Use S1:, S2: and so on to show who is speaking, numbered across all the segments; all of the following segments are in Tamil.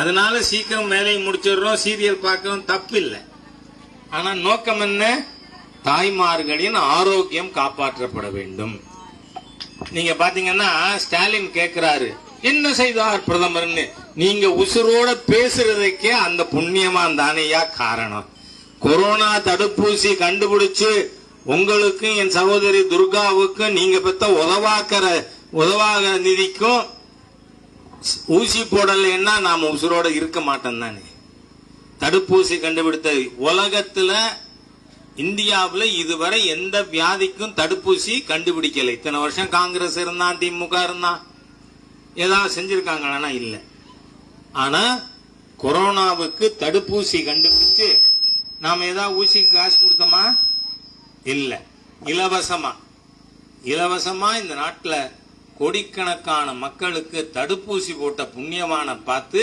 S1: அதனால சீக்கிரம் வேலையை முடிச்சிடுறோம் சீரியல் பார்க்கணும் தப்பு இல்லை ஆனா நோக்கம் என்ன? தாய்மார்களின் ஆரோக்கியம் காப்பாற்றப்பட வேண்டும். நீங்க பாத்தீங்கன்னா ஸ்டாலின் கேட்கிறாரு என்ன செய்தார் பிரதமர்னு? நீங்க உசுரோட பேசுறதுக்கே அந்த புண்ணியமான் தானேயா காரணம். கொரோனா தடுப்பூசி கண்டுபிடிச்சு உங்களுக்கும் என் சகோதரி துர்காவுக்கும் நீங்க பெத்த உதவாக்கிற உதவாக நிதிக்கும் ஊசி போடலைன்னா நாம் உசுரோடு இருக்க மாட்டோம் தானே? தடுப்பூசி கண்டுபிடித்த உலகத்தில் இந்தியாவில் இதுவரை எந்த வியாதிக்கும் தடுப்பூசி கண்டுபிடிக்கலை. இத்தனை வருஷம் காங்கிரஸ் இருந்தான் திமுக இருந்தான். ஏதாவது செஞ்சிருக்காங்கன்னா இல்லை. ஆனால் கொரோனாவுக்கு தடுப்பூசி கண்டுபிடிச்சு நாம் ஏதாவது ஊசிக்கு காசு கொடுத்தோமா? இல்லை. இலவசமாக இலவசமாக இந்த நாட்டில் கோடிக்கணக்கான மக்களுக்கு தடுப்பூசி போட்ட புண்ணியவான பார்த்து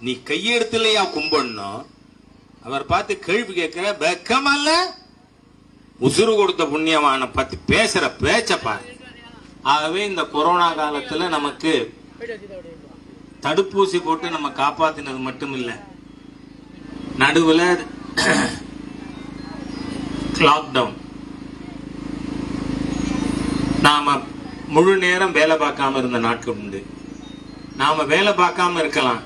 S1: நீ கையெடுத்துலையா கும்பிடணும் அவர் பார்த்து கேள்வி கேட்கிற வெக்கமல்ல. உசுறு கொடுத்த புண்ணியவான பத்தி பேசுற பேச்ச பாரு. ஆகவே இந்த கொரோனா காலத்துல நமக்கு தடுப்பூசி போட்டு நம்ம காப்பாத்தினது மட்டும் இல்ல நடுவுல லாக்டவுன் நாம முழு நேரம் வேலை பார்க்காம இருந்த நாட்கள் உண்டு. நாம் வேலை பார்க்காம இருக்கலாம்.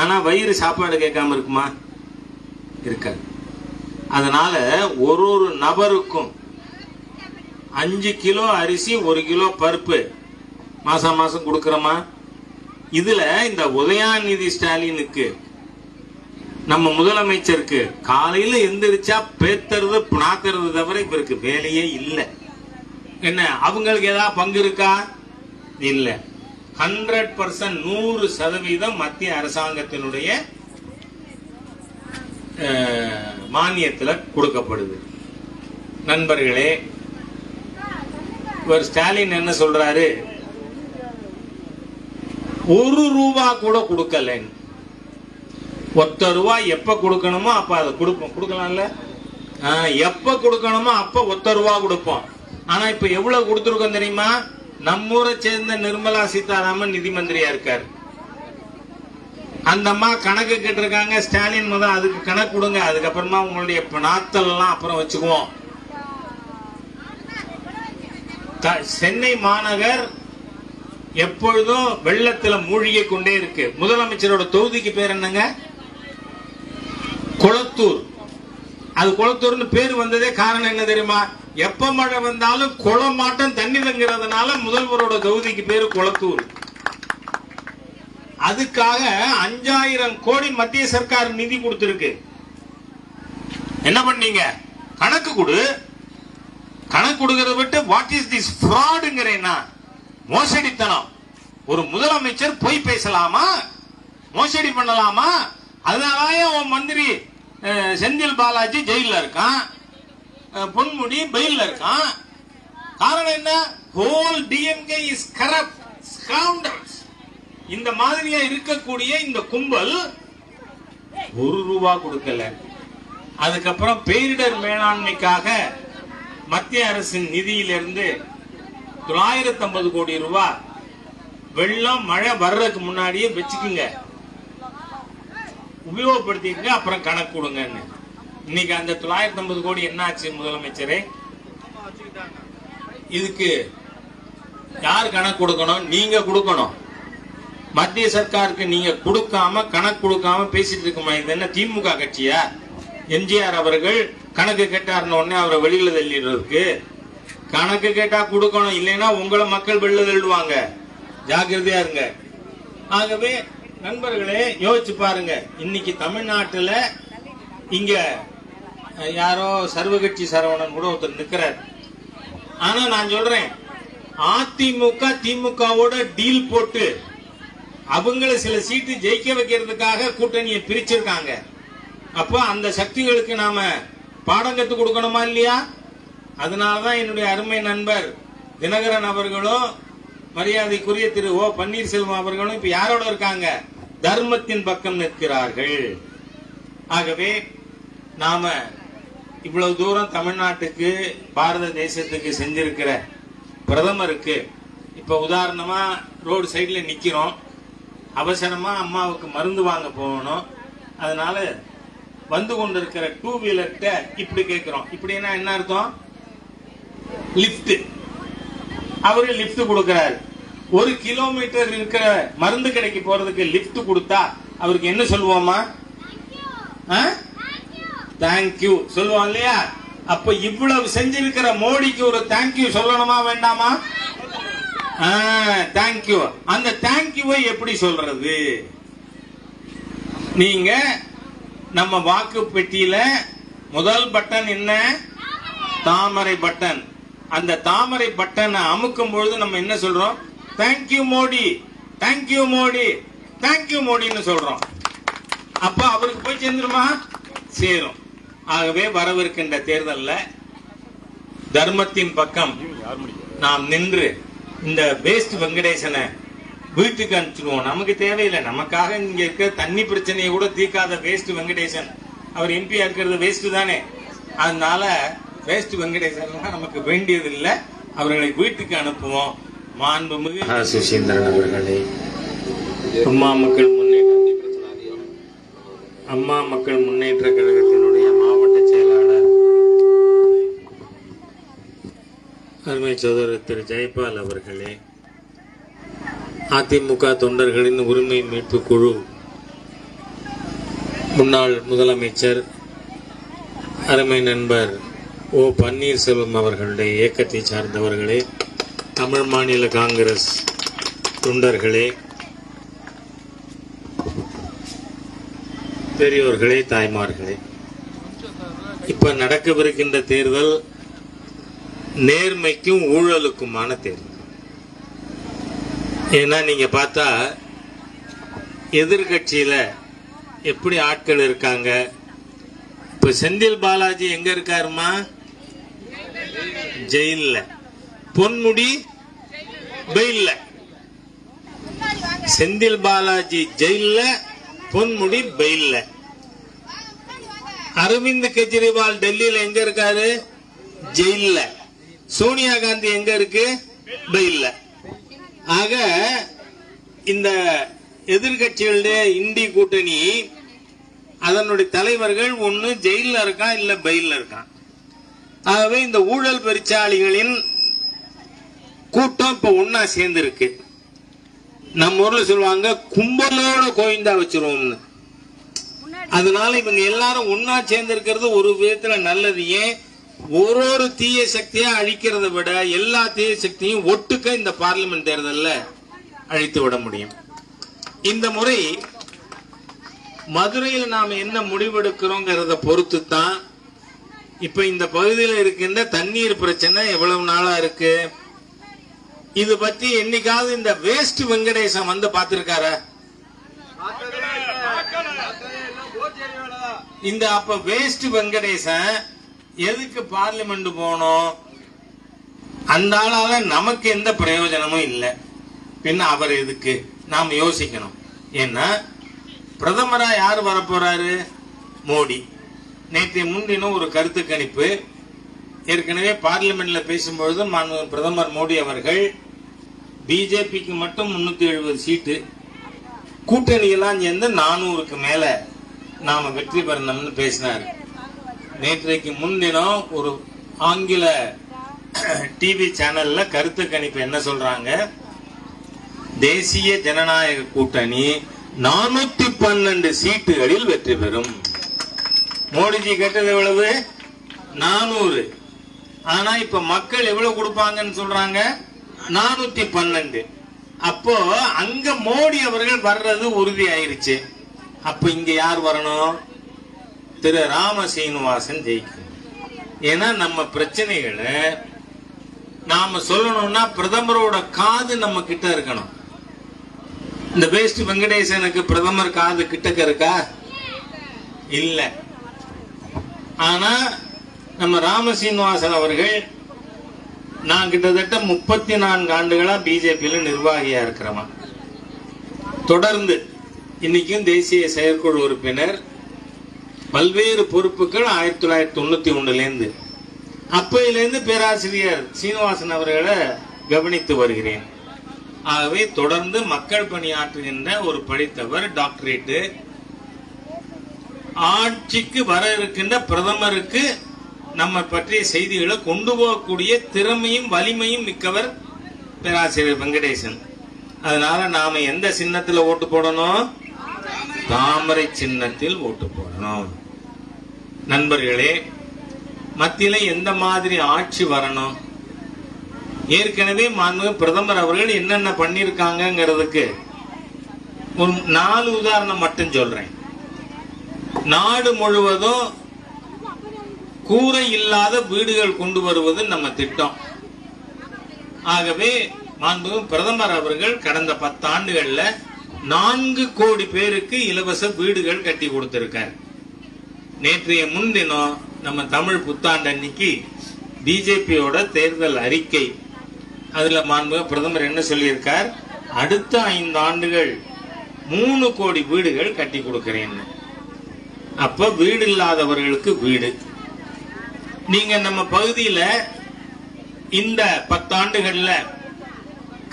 S1: ஆனால் வயிறு சாப்பாடு கேட்காம இருக்குமா? இருக்காது. அதனால ஒரு ஒரு நபருக்கும் அஞ்சு கிலோ அரிசி ஒரு கிலோ பருப்பு மாதம் மாதம் கொடுக்குறோமா? இதில் இந்த உதயாநிதி ஸ்டாலினுக்கு நம்ம முதலமைச்சருக்கு காலையில் எந்திரிச்சா பேத்துறது புனாத்துறது தவிர இவருக்கு வேலையே இல்லை. என்ன அவங்களுக்கு ஏதாவது பங்கு இருக்கா? இல்ல. ஹண்ட்ரட் பர்சன்ட் நூறு சதவீதம் மத்திய அரசாங்கத்தினுடைய மானியத்தில் கொடுக்கப்படுது. நண்பர்களே இவர் ஸ்டாலின் என்ன சொல்றாரு? ஒரு ரூபா கூட கொடுக்கலன்னு. ஒத்த ரூபாய் எப்ப கொடுக்கணுமோ அப்ப அதை கொடுப்போம். கொடுக்கலாம்ல? எப்ப கொடுக்கணுமோ அப்ப ஒத்த ரூபா கொடுப்போம். ஆனா இப்ப எவ்வளவு கொடுத்துருக்கோம் தெரியுமா? நம்ம ஊரை சேர்ந்த நிர்மலா சீதாராமன் நிதி மந்திரியா இருக்காரு. அந்த அம்மா கணக்கு கேட்டிருக்காங்க ஸ்டாலின் முதல் அதுக்கு கணக்கு கொடுங்க அதுக்கப்புறமா உங்களுடைய நாத்தல்லாம் அப்புறம் வச்சுக்குவோம். த- சென்னை மாநகர் எப்பொழுதும் வெள்ளத்துல மூழ்கி கொண்டே இருக்கு. முதலமைச்சரோட தொகுதிக்கு பேர் என்னங்க? குளத்தூர். அது குளத்தூர்னு பேர் வந்ததே காரணம் என்ன தெரியுமா? எப்ப மழை வந்தாலும் குளம் மாட்டம் தண்ணி தங்குறதுனால முதல்வரோட தொகுதிக்கு பேரு குளத்தூர். அதுக்காக அஞ்சாயிரம் கோடி மத்திய சர்க்கார் நிதி கொடுத்திருக்கு. என்ன பண்ணீங்க? கணக்கு கொடு. கணக்கு கொடுக்கறத விட்டு வாட் இஸ் திஸ் ஃப்ராடுங்கிறேன்னா மோசடித்தனம். ஒரு முதலமைச்சர் பொய் பேசலாமா? மோசடி பண்ணலாமா? அதனால உன் மந்திரி செந்தில் பாலாஜி ஜெயில இருக்கான். பொன்முடி பெயில்ல இருக்கான். காரணம் என்ன? Whole DMK is corrupt scoundrels இந்த மாதிரியா இருக்கக்கூடிய இந்த கும்பல் ஒரு ரூபா கொடுக்கல. அதுக்கப்புறம் பேரிடர் மேலாண்மைக்காக மத்திய அரசின் நிதியிலிருந்து தொள்ளாயிரத்தி ஐம்பது கோடி ரூபாய் வெள்ளம் மழை வர்றதுக்கு முன்னாடியே வச்சுக்குங்க. உபயோகப்படுத்திக்கங்க அப்புறம் கணக்கு கொடுங்கன்னு. இன்னைக்கு அந்த தொள்ளாயிரத்தி ஐம்பது கோடி என்ன ஆச்சு முதலமைச்சரே? இதுக்கு யார் கணக்கு கொடுக்கணும்? நீங்க கொடுக்கணும். மத்திய சர்க்காருக்கு நீங்க கொடுக்காம கணக்கு கொடுக்காம பேசிட்டு இருக்குமா? இது என்ன திமுக கட்சியா? எம்ஜிஆர் அவர்கள் கணக்கு கேட்டார்னு உடனே அவரை வெளியில தள்ளிடுறதுக்கு கணக்கு கேட்டா கொடுக்கணும். இல்லைன்னா உங்களை மக்கள் வெளில தள்ளுவாங்க. ஜாக்கிரதையா இருங்க. ஆகவே நண்பர்களே யோசிச்சு பாருங்க. இன்னைக்கு தமிழ்நாட்டுல இங்க யாரோ சர்வகட்சி சரவணன் கூட ஒருத்தர் நிற்கிறார் ஆனா நான் சொல்றேன் அதிமுக திமுகவோட டீல் போட்டு அவங்கள சில சீட்டு ஜெயிக்க வைக்கிறதுக்காக கூட்டணியை பிரிச்சிருக்காங்க. அப்போ அந்த சக்திகளுக்கு நாம பாடம் கத்து கொடுக்கணுமா இல்லையா? அதனாலதான் என்னுடைய அருமை நண்பர் தினகரன் அவர்களும் மரியாதைக்குரிய திரு ஓ பன்னீர்செல்வம் அவர்களும் இப்ப யாரோட இருக்காங்க? தர்மத்தின் பக்கம் நிற்கிறார்கள். ஆகவே நாம இவ்வளவு தூரம் தமிழ்நாட்டுக்கு பாரத தேசத்துக்கு செஞ்சிருக்கிற பிரதமருக்கு இப்ப உதாரணமா ரோடு சைடில் நிக்கிறோம். அவசரமா அம்மாவுக்கு மருந்து வாங்க போகணும். அதனால வந்து கொண்டிருக்கிற டூ வீலர்கிட்ட இப்படி கேட்கிறோம் இப்படின்னா என்ன அர்த்தம்? லிஃப்ட் அவரு லிஃப்ட் கொடுக்கிறாரு. ஒரு கிலோமீட்டர் இருக்கிற மருந்து கடைக்கு போறதுக்கு லிஃப்ட் கொடுத்தா அவருக்கு என்ன சொல்லுவோமா தேங்க்யூ சொல்லுவோம் இல்லையா? அப்ப இவ்வளவு செஞ்சிருக்கிற மோடிக்கு ஒரு தேங்க்யூ சொல்லணுமா வேண்டாமா? தேங்க்யூ அந்த தேங்க்யூவை எப்படி சொல்றது? நீங்க நம்ம வாக்கு பெட்டியில முதல் பட்டன் என்ன? தாமரை பட்டன் அந்த தாமரை பட்டனை அமுக்கும் பொழுது நம்ம என்ன சொல்றோம்? Thank you Modi. Thank you Modi. Thank you மோடின்னு சொல்றோம். அப்ப அவருக்கு போய் சேர்ந்துருமா? சேரும். ஆகவே வரவிருக்கின்ற தேர்தலில் தர்மத்தின் பக்கம் நாம் நின்று இந்த வேஸ்ட் வெங்கடேசனை வீட்டுக்கு அனுப்பிச்சிடுவோம். நமக்கு தேவையில்லை. நமக்காக இங்க இருக்க தண்ணி பிரச்சனையை கூட தீர்க்காத வேஸ்ட் வெங்கடேசன். அவர் எம்பியா இருக்கிறது வேஸ்ட் தானே. அதனால வேஸ்ட் வெங்கடேசன் நமக்கு வேண்டியதில்லை. அவர்களை வீட்டுக்கு அனுப்புவோம். மாண்புமிகு சுசீந்திரன் அவர்களே அம்மா மக்கள் முன்னேற்ற அம்மா மக்கள் முன்னேற்ற கழகத்தில் அருமை சோதரர் திரு ஜெயபால் அவர்களே அதிமுக தொண்டர்களின் உரிமை மீட்பு குழு முன்னாள் முதலமைச்சர் அருமை நண்பர் ஓ பன்னீர்செல்வம் அவர்களுடைய இயக்கத்தை சார்ந்தவர்களே தமிழ் மாநில காங்கிரஸ் தொண்டர்களே பெரியோர்களே தாய்மார்களே. இப்ப நடக்கவிருக்கின்ற தேர்தல் நேர்மைக்கும் ஊழலுக்குமான தேர்வு. ஏன்னா நீங்கள் பார்த்தா எதிர்கட்சியில் எப்படி ஆட்கள் இருக்காங்க? இப்போ செந்தில் பாலாஜி எங்கே இருக்காருமா ஜெயிலில். பொன்முடி பெயில்ல. செந்தில் பாலாஜி ஜெயிலில் பொன்முடி பெயில்ல. அரவிந்த் கெஜ்ரிவால் டெல்லியில் எங்கே இருக்காரு? ஜெயிலில். சோனியா காந்தி எங்க இருக்கு? பெயில்ல ஆக இந்த எதிர்கட்சிகளுடைய இந்தி கூட்டணி அதனுடைய தலைவர்கள் ஒன்னு ஜெயில்ல இருக்கான் இல்ல பெயில்ல இருக்கான் ஆகவே இந்த ஊழல் பெருச்சாளிகளின் கூட்டம் இப்ப ஒன்னா சேர்ந்துருக்கு. நம்ம ஊர்ல சொல்லுவாங்க கும்பலோட கோவிந்தா வச்சிருவோம்னு. அதனால இவங்க எல்லாரும் ஒன்னா சேர்ந்து இருக்கிறது ஒரு விதத்துல நல்லது. ஏன்? ஒரு ஒரு தீய சக்தியை அழிக்கிறத விட எல்லா தீய சக்தியும் ஒட்டுக்க இந்த பார்லிமெண்ட் தேர்தல்ல அழித்து விட முடியும். இந்த முறை மதுரையில் நாம என்ன முடிவெடுக்கிறோங்கிறத பொறுத்து தான் இப்ப இந்த பகுதியில் இருக்கின்ற தண்ணீர் பிரச்சனை எவ்வளவு நாளா இருக்கு? இது பத்தி என்னைக்காவது இந்த வேஸ்ட் வெங்கடேசன் வந்து பார்த்திருக்காரா? இந்த அப்ப வேஸ்ட் வெங்கடேசன் எதுக்கு பார்லிமெண்ட் போனோம்? அந்த ஆளால நமக்கு எந்த பிரயோஜனமும் இல்லை. பின்ன அவர் எதுக்கு? நாம் யோசிக்கணும். ஏன்னா பிரதமராக யார் வரப்போறாரு? மோடி. நேற்று முன்தினம் ஒரு கருத்து கணிப்பு. ஏற்கனவே பார்லிமெண்ட்ல பேசும்பொழுது மாண்பு பிரதமர் மோடி அவர்கள் பிஜேபிக்கு மட்டும் முன்னூத்தி எழுபது சீட்டு கூட்டணியெல்லாம் சேர்ந்து நானூறுக்கு மேல நாம வெற்றி பெறணும்னு பேசினார். நேற்றைக்கு முன்தினம் ஒரு ஆங்கில டிவி சேனல்ல கருத்து கணிப்பு என்ன சொல்றாங்க? தேசிய ஜனநாயக கூட்டணி நானூத்தி பன்னெண்டு சீட்டுகளில் வெற்றி பெறும். மோடிஜி கேட்டது எவ்வளவு? நானூறு. ஆனா இப்ப மக்கள் எவ்வளவு கொடுப்பாங்கன்னு சொல்றாங்க? நானூத்தி பன்னெண்டு. அப்போ அங்க மோடி அவர்கள் வர்றது உறுதி ஆயிருச்சு அப்ப இங்க யார் வரணும்? திரு ராம சீனிவாசன் ஜெயிக்கணும் ஏன்னா நம்ம பிரச்சனைகளை நாம சொல்லணும்னா பிரதமரோட காது நம்ம கிட்ட இருக்கணும். இந்த வேஸ்ட் வெங்கடேசனுக்கு பிரதமர் காது கிட்டக்க இருக்கா? இல்ல. ஆனா நம்ம ராம சீனிவாசன் அவர்கள் நான் கிட்டத்தட்ட முப்பத்தி நான்கு ஆண்டுகளா பிஜேபியில நிர்வாகியா இருக்கிறவன். தொடர்ந்து இன்னைக்கும் தேசிய செயற்குழு உறுப்பினர் பல்வேறு பொறுப்புகள் ஆயிரத்தி தொள்ளாயிரத்தி தொண்ணூத்தி ஒண்ணுலேருந்து அப்பையிலேருந்து பேராசிரியர் சீனிவாசன் அவர்களை கவனித்து வருகிறேன். ஆகவே தொடர்ந்து மக்கள் பணியாற்றுகின்ற ஒரு படித்தவர் டாக்டரேட்டு. ஆட்சிக்கு வர இருக்கின்ற பிரதமருக்கு நம்ம பற்றிய செய்திகளை கொண்டு போகக்கூடிய திறமையும் வலிமையும் மிக்கவர் பேராசிரியர் வெங்கடேசன். அதனால நாம எந்த சின்னத்தில் ஓட்டு போடணும்? தாமரை சின்னத்தில் ஓட்டு போடணும். நண்பர்களே மத்தியில எந்த மாதிரி ஆட்சி வரணும்? ஏற்கனவே மாண்புமிகு பிரதமர் அவர்கள் என்னென்ன பண்ணிருக்காங்கிறதுக்கு ஒரு நாலு உதாரணம் மட்டும் சொல்றேன். நாடு முழுவதும் கூரை இல்லாத வீடுகள் கொண்டு வருவது நம்ம திட்டம். ஆகவே மாண்புமிகு பிரதமர் அவர்கள் கடந்த பத்தாண்டுகள்ல நான்கு கோடி பேருக்கு இலவச வீடுகள் கட்டி கொடுத்திருக்காரு. நேற்றைய முன்தினம் நம்ம தமிழ் புத்தாண்டு அன்னைக்கு பிஜேபியோட தேர்தல் அறிக்கை. அதில் மாண்புக பிரதமர் என்ன சொல்லியிருக்கார்? அடுத்த ஐந்து ஆண்டுகள் மூணு கோடி வீடுகள் கட்டி கொடுக்குறேன்னு அப்போ வீடு இல்லாதவர்களுக்கு வீடு. நீங்கள் நம்ம பகுதியில் இந்த பத்தாண்டுகளில்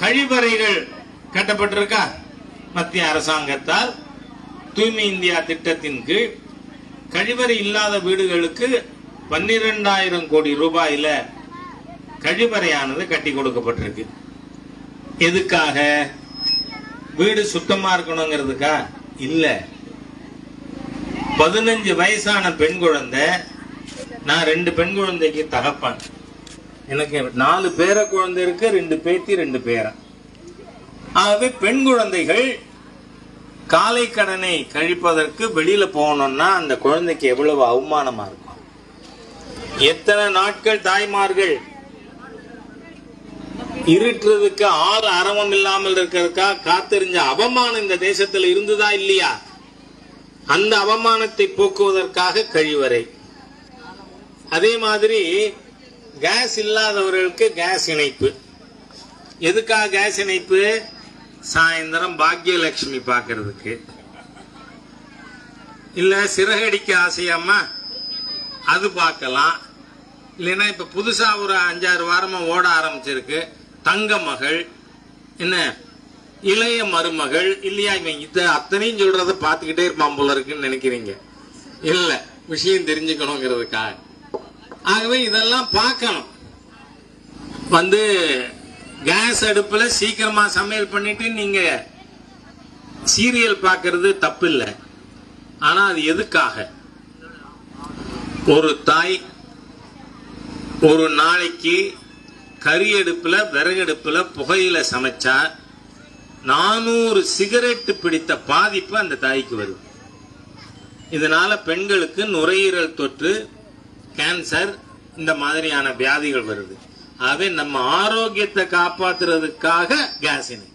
S1: கழிவறைகள் கட்டப்பட்டிருக்கா? மத்திய அரசாங்கத்தால் தூய்மை இந்தியா திட்டத்தின் கீழ் கழிவறை இல்லாத வீடுகளுக்கு பன்னிரெண்டாயிரம் கோடி ரூபாயில கழிவறையானது கட்டி கொடுக்கப்பட்டிருக்கு. எதுக்காக? வீடு சுத்தமா இருக்கணுங்கிறதுக்கா? இல்ல. பதினஞ்சு வயசான பெண் குழந்தை நான் ரெண்டு பெண் குழந்தைக்கு தகப்பன். எனக்கு நாலு பேர குழந்தை இருக்கு ரெண்டு பேத்தி ரெண்டு பேரன். ஆகவே பெண் குழந்தைகள் காலை கடனை கழிப்பதற்கு வெளியில போகணும்னா அந்த குழந்தைக்கு எவ்வளவு அவமானமா இருக்கும்? எத்தனை நாட்கள் தாய்மார்கள் இருட்டுறதுக்கு ஆள் அரவம் இல்லாமல் இருக்கிறதுக்கா? காத்தெறிஞ்ச அவமானம் இந்த தேசத்தில் இருந்ததா இல்லையா? அந்த அவமானத்தை போக்குவதற்காக கழிவறை. அதே மாதிரி கேஸ் இல்லாதவர்களுக்கு கேஸ் இணைப்பு. எதுக்காக கேஸ் இணைப்பு? சாயந்தரம் பாக்யலட்சுமி பார்க்கறதுக்கு. இல்லை சிறகடிக்க ஆசையாமா அது பார்க்கலாம். இல்லைன்னா இப்போ புதுசாக ஒரு அஞ்சாறு வாரமாக ஓட ஆரம்பிச்சிருக்கு. தங்க மகள் என்ன இளைய மருமகள் இல்லையா இவன் இதை அத்தனையும் சொல்றத பார்த்துக்கிட்டே இருப்பான் போல இருக்குன்னு நினைக்கிறீங்க. இல்லை விஷயம் தெரிஞ்சுக்கணுங்கிறதுக்காக. ஆகவே இதெல்லாம் பார்க்கணும். வந்து கேஸ் அடுப்புல சீக்கிரமா சமையல் பண்ணிட்டு நீங்க சீரியல் பார்க்கறது தப்பு இல்லை ஆனா அது எதுக்காக? ஒரு தாய் ஒரு நாளைக்கு கறி அடுப்புல விறகடுப்புல புகையில சமைச்சா நானூறு சிகரெட்டு பிடித்த பாதிப்பு அந்த தாய்க்கு வருது இதனால பெண்களுக்கு நுரையீரல் தொற்று கேன்சர் இந்த மாதிரியான வியாதிகள் வருது. ஆகவே நம்ம ஆரோக்கியத்தை காப்பாத்துறதுக்காக கேஸ் இணை